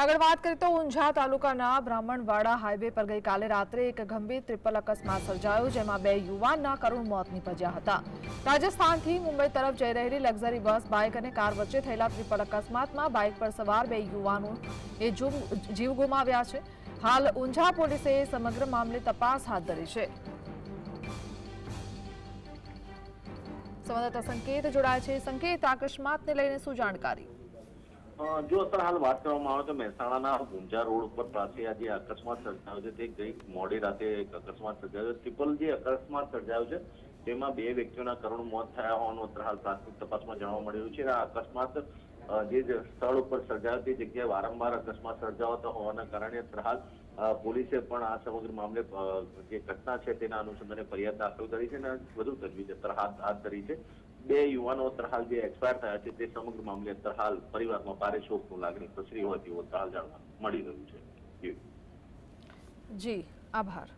આગળ વાત કરીએ તો ઊંઝા તાલુકાના બ્રાહ્મણવાડા હાઈવે પર ગઈકાલે રાત્રે એક ગંભીર ટ્રિપલ અકસ્માત સર્જાયો, જેમાં બે યુવાનના કરુણ મોત નીપજ્યા હતા. રાજસ્થાનથી મુંબઈ તરફ જઈ રહેલી લક્ઝરી બસ, બાઇક અને કાર વચ્ચે થયેલા ટ્રિપલ અકસ્માતમાં બાઇક પર સવાર બે યુવાનો એ જીવ ગુમાવ્યા છે. હાલ ઊંઝા પોલીસે સમગ્ર મામલે તપાસ હાથ ધરી છે. સંવાદદાતા સંકેત જોડાય છે. સંકેત, આ અકસ્માતને લઈને શું જાણકારી? જો અત્યારે હાલ વાત કરવામાં આવે તો મહેસાણાના ગુંજા રોડ ઉપર પાસે આ જે અકસ્માત સર્જાયો છે. તે ગઈ મોડી રાતે એક અકસ્માત સર્જાયો છે. ટ્રિપલ જે અકસ્માત સર્જાયો છે, તેમાં બે વ્યક્તિઓના કરુણ મોત થયા હોવાનું અત્યારે હાલ પ્રાથમિક તપાસમાં જાણવા મળી રહ્યું છે. આ અકસ્માત જે સ્થળ ઉપર સર્જાયો તે જગ્યાએ વારંવાર અકસ્માત સર્જાવતા હોવાના કારણે અત્યારે હાલ પોલીસે પણ આ સમગ્ર મામલે જે ઘટના છે તેના અનુસંધાને ફરિયાદ દાખલ કરી છે અને વધુ તજવીજ અત્યારે હાથ હાથ ધરી છે. બે યુવાનો અત્યારે જે એક્સપાયર થયા છે તે સમગ્ર મામલે અત્યારે હાલ પરિવારમાં ભારે શોકનું લાગણી પ્રસરી હોય તેવું અત્યારે હાલ જાણવા મળી રહ્યું છે. જી, આભાર